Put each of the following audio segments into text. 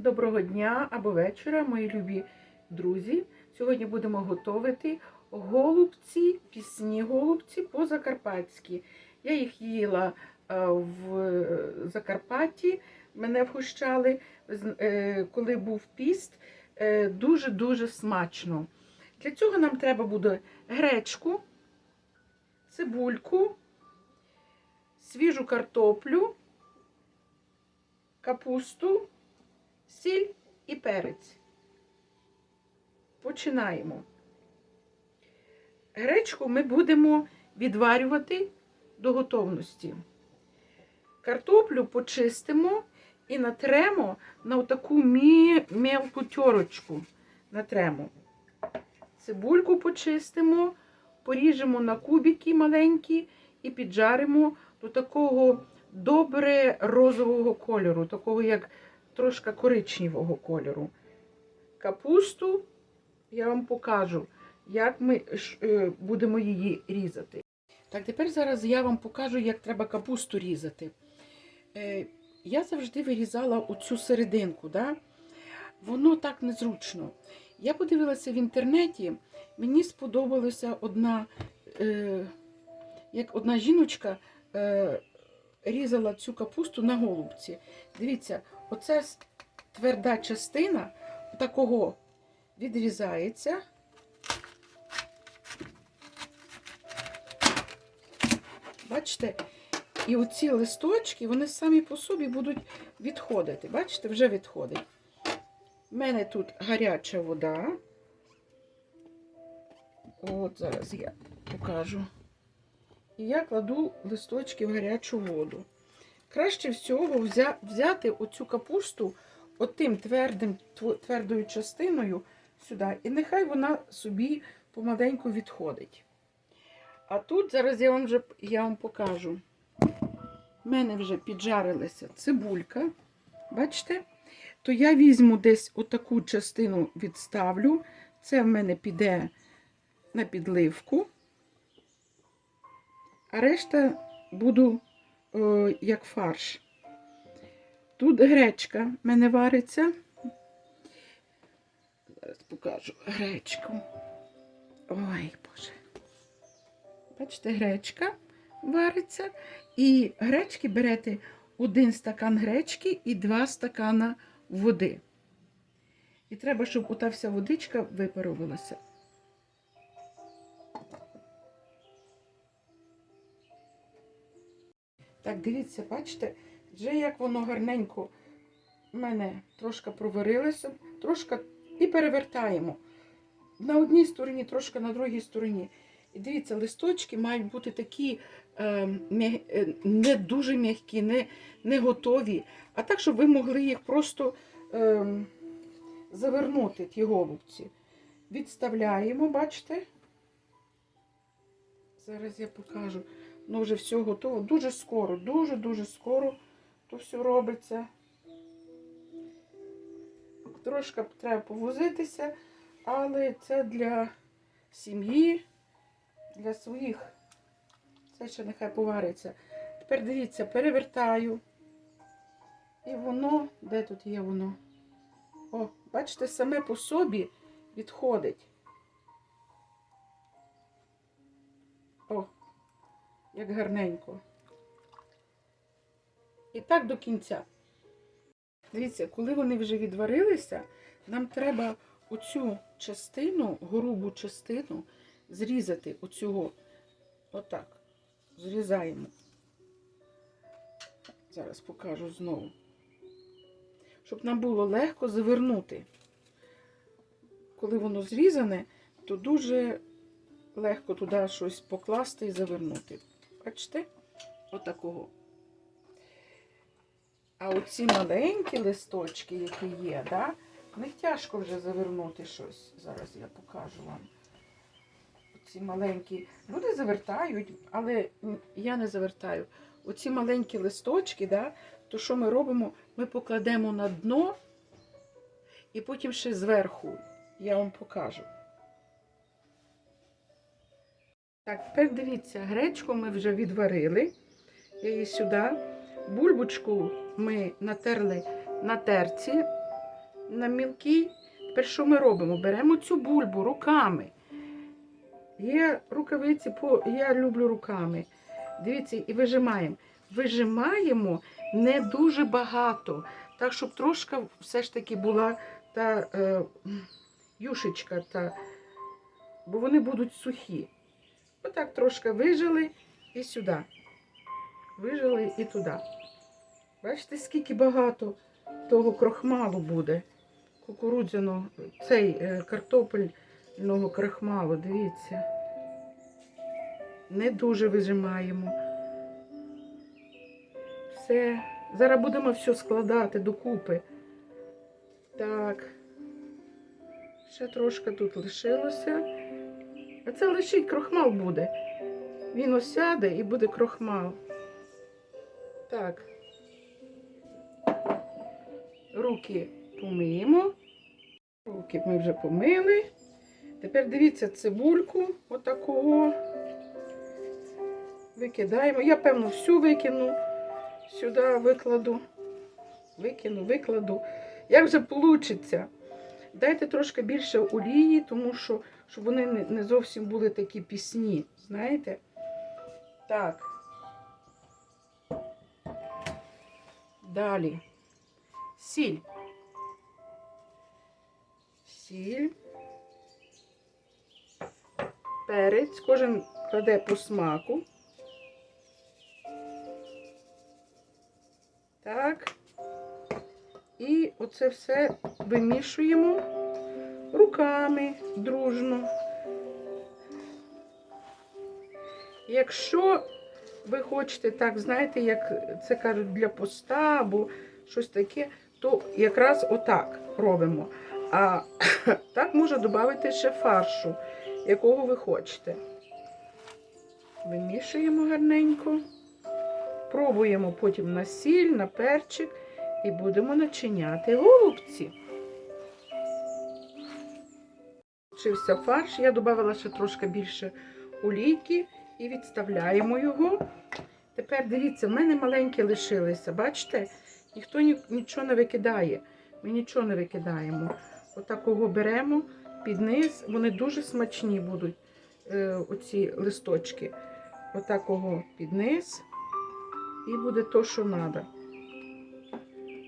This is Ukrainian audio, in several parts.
Доброго дня або вечора, мої любі друзі. Сьогодні будемо готувати голубці, пісні голубці по-закарпатськи. Я їх їла е, в Закарпатті, мене вгощали, е, коли був піст. Е, Дуже-дуже смачно. Для цього нам треба буде гречку, цибульку, свіжу картоплю, капусту сіль і перець. Починаємо. Гречку ми будемо відварювати до готовності. Картоплю почистимо і натремо на таку мелку тьорочку. Натремо. Цибульку почистимо, поріжемо на кубики маленькі і піджаримо до такого добре розового кольору, такого як трошки коричневого кольору. Капусту я вам покажу, як ми е, будемо її різати. Так, тепер зараз я вам покажу, як треба капусту різати. Е, Я завжди вирізала оцю серединку, да? воно так незручно. Я подивилася в інтернеті, мені сподобалася одна, е, як одна жіночка е, різала цю капусту на голубці. Дивіться, оце с- тверда частина такого відрізається. Бачите? І оці листочки, вони самі по собі будуть відходити. Бачите, вже відходить. У мене тут гаряча вода. От зараз я покажу. І я кладу листочки в гарячу воду. Краще всього взя- взяти оцю капусту отим твердим, твердою частиною сюди, і нехай вона собі помаленьку відходить. А тут зараз я вам вже я вам покажу. У мене вже піджарилася цибулька. Бачите? То я візьму десь отаку частину відставлю. Це в мене піде на підливку. А решта буду е, як фарш. Тут гречка в мене вариться. Зараз покажу гречку. Ой, Боже. Бачите, гречка вариться. І гречки берете один стакан гречки і два стакана води. І треба, щоб ота вся водичка випарувалася. Так, дивіться, бачите, вже як воно гарненько в мене трошки проварилося, трошки і перевертаємо. На одній стороні, трошки на другій стороні. І дивіться, листочки мають бути такі е, е, не дуже м'які, не, не готові. А так, щоб ви могли їх просто е, завернути, ті голубці. Відставляємо, бачите? Зараз я покажу. Ну, вже все готово. Дуже скоро, дуже-дуже скоро то все робиться. Трошки треба повозитися, але це для сім'ї, для своїх. Це ще нехай повариться. Тепер дивіться, перевертаю. І воно, де тут є воно? О, бачите, саме по собі відходить. Як гарненько. І так до кінця. Дивіться, коли вони вже відварилися, нам треба оцю частину, грубу частину, зрізати оцього. Отак. Зрізаємо. Зараз покажу знову. Щоб нам було легко завернути. Коли воно зрізане, то дуже легко туди щось покласти і завернути. Бачите? Отакого. А оці маленькі листочки, які є, да, в них тяжко вже завернути щось. Зараз я покажу вам. Оці маленькі. Люди завертають, але я не завертаю. Оці маленькі листочки, да, то що ми робимо? Ми покладемо на дно і потім ще зверху. Я вам покажу. Так, тепер дивіться, гречку ми вже відварили. Я її сюди. Бульбочку ми натерли на терці на мілкий. Тепер що ми робимо? Беремо цю бульбу руками. Є рукавиці, я люблю руками. Дивіться, і вижимаємо. Вижимаємо не дуже багато, так, щоб трошки все ж таки була та е, юшечка, та, бо вони будуть сухі. Отак трошки вижили і сюди. Вижили і туди. Бачите, скільки багато того крохмалу буде. Кукурудзяного, цей е, картопельного крохмалу, дивіться. Не дуже вижимаємо. Все. Зараз будемо все складати докупи. Так. Ще трошки тут лишилося. А це лишить крохмал буде. Він осяде і буде крохмал. Так. Руки помиємо. Руки ми вже помили. Тепер дивіться цибульку отакого. Викидаємо. Я, певно, всю викину. Сюди викладу. Викину, викладу. Як вже вийде? Дайте трошки більше олії, тому що щоб вони не, зовсім були такі пісні. Знаєте? Так. Далі. Сіль. Сіль. Перець. Кожен кладе по смаку. Так. І оце все вимішуємо руками дружно. Якщо ви хочете так, знаєте, як це кажуть, для поста або щось таке, то якраз отак робимо. А так можна додати ще фаршу, якого ви хочете. Вимішуємо гарненько. Пробуємо потім на сіль, на перчик і будемо начиняти голубці. Вчився фарш, я додала ще трошки більше олійки і відставляємо його. Тепер дивіться, в мене маленькі лишилися, бачите? Ніхто нічого не викидає. Ми нічого не викидаємо. Отакого беремо під низ. Вони дуже смачні будуть, е, оці листочки. Отакого під низ. І буде то, що треба.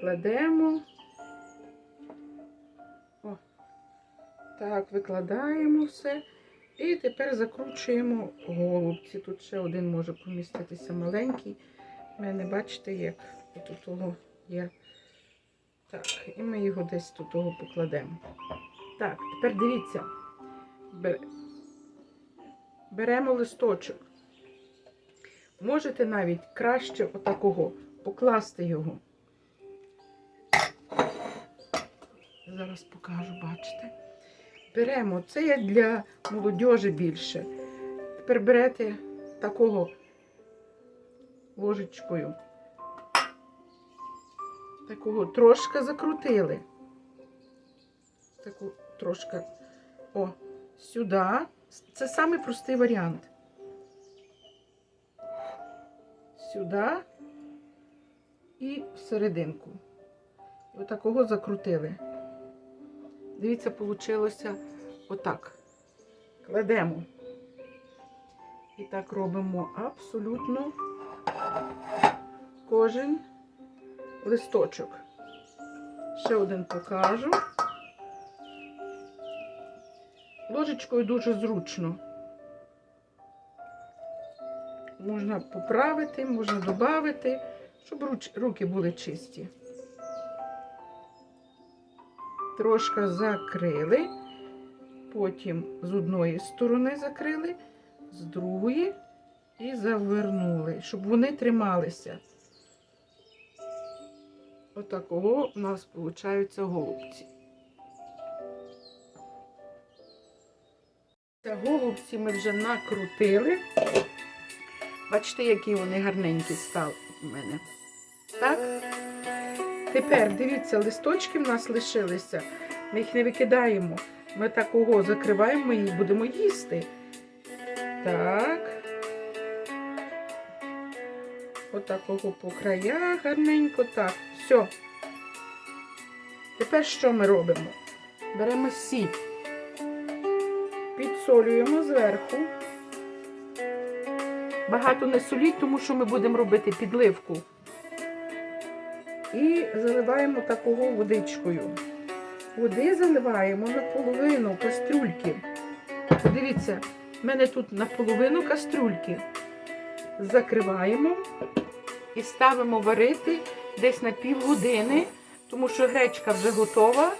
Кладемо. Так, викладаємо все. І тепер закручуємо голубці. Тут ще один може поміститися маленький. У мене, бачите, як у того є. Так, і ми його десь тут того покладемо. Так, тепер дивіться. Беремо листочок. Можете навіть краще отакого покласти його. Зараз покажу, бачите. Беремо, це є для молодіжі більше. Тепер берете такого ложечкою. Такого трошки закрутили. Таку трошки. О, сюди. Це самий простий варіант. Сюди і всерединку. І отакого закрутили. Дивіться, вийшло отак. Кладемо. І так робимо абсолютно кожен листочок. Ще один покажу. Ложечкою дуже зручно. Можна поправити, можна додати, щоб руки були чисті. Трошки закрили, потім з одної сторони закрили, з другої і завернули, щоб вони трималися. Отакого у нас виходить голубці. Голубці ми вже накрутили. Бачите, які вони гарненькі стали у мене. Так? Тепер дивіться, листочки в нас лишилися. Ми їх не викидаємо. Ми такого закриваємо, ми їх будемо їсти. Так. Отакого по краях гарненько. Так, все. Тепер що ми робимо? Беремо сіль, підсолюємо зверху. Багато не соліть, тому що ми будемо робити підливку. І заливаємо такого водичкою. Води заливаємо наполовину кастрюльки. Подивіться, в мене тут наполовину кастрюльки. Закриваємо і ставимо варити десь на півгодини, тому що гречка вже готова,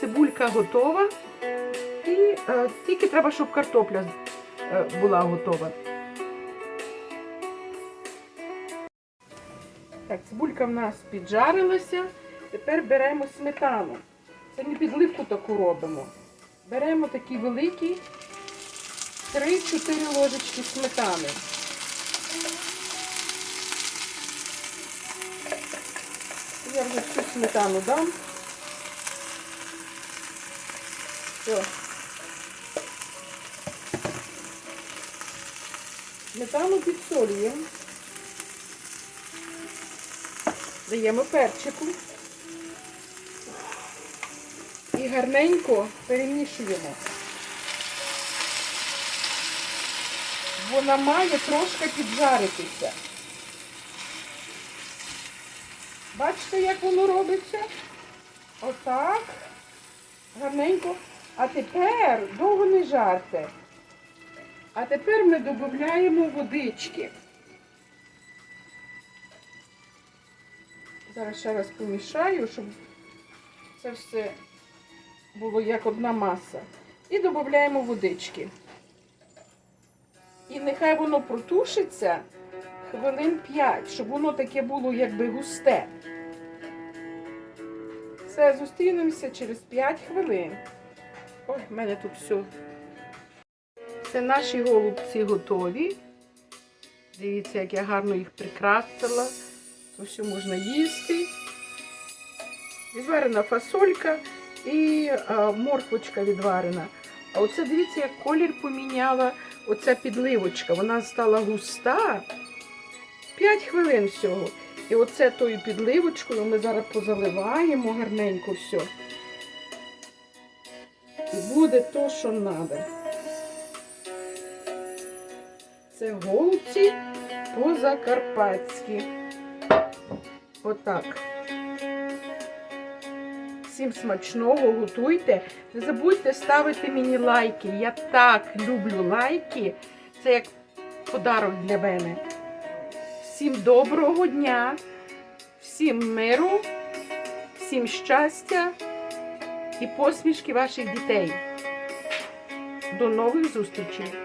цибулька готова. І е, тільки треба, щоб картопля е, була готова. Так, цибулька в нас піджарилася. Тепер беремо сметану. Це ми підливку таку робимо. Беремо такі великі 3-4 ложечки сметани. Я вже всю сметану дам. Все. Сметану підсолюємо. Даємо перчику. І гарненько перемішуємо. Вона має трошки піджаритися. Бачите, як воно робиться? Отак. Гарненько. А тепер довго не жарте. А тепер ми додаємо водички. Зараз ще раз помішаю, щоб це все було як одна маса. І додаємо водички. І нехай воно протушиться хвилин 5, щоб воно таке було якби густе. Все, зустрінемося через 5 хвилин. Ой, в мене тут все. Це наші голубці готові. Дивіться, як я гарно їх прикрасила. То все можна їсти. Відварена фасолька і морквочка відварена. А оце дивіться, як колір поміняла оця підливочка. Вона стала густа. 5 хвилин всього. І оце тою підливочкою ми зараз позаливаємо гарненько все. І буде то, що треба. Це голубці по-закарпатськи. Отак. Всім смачного, готуйте. Не забудьте ставити мені лайки. Я так люблю лайки. Це як подарок для мене. Всім доброго дня, всім миру, всім щастя і посмішки ваших дітей. До нових зустрічей!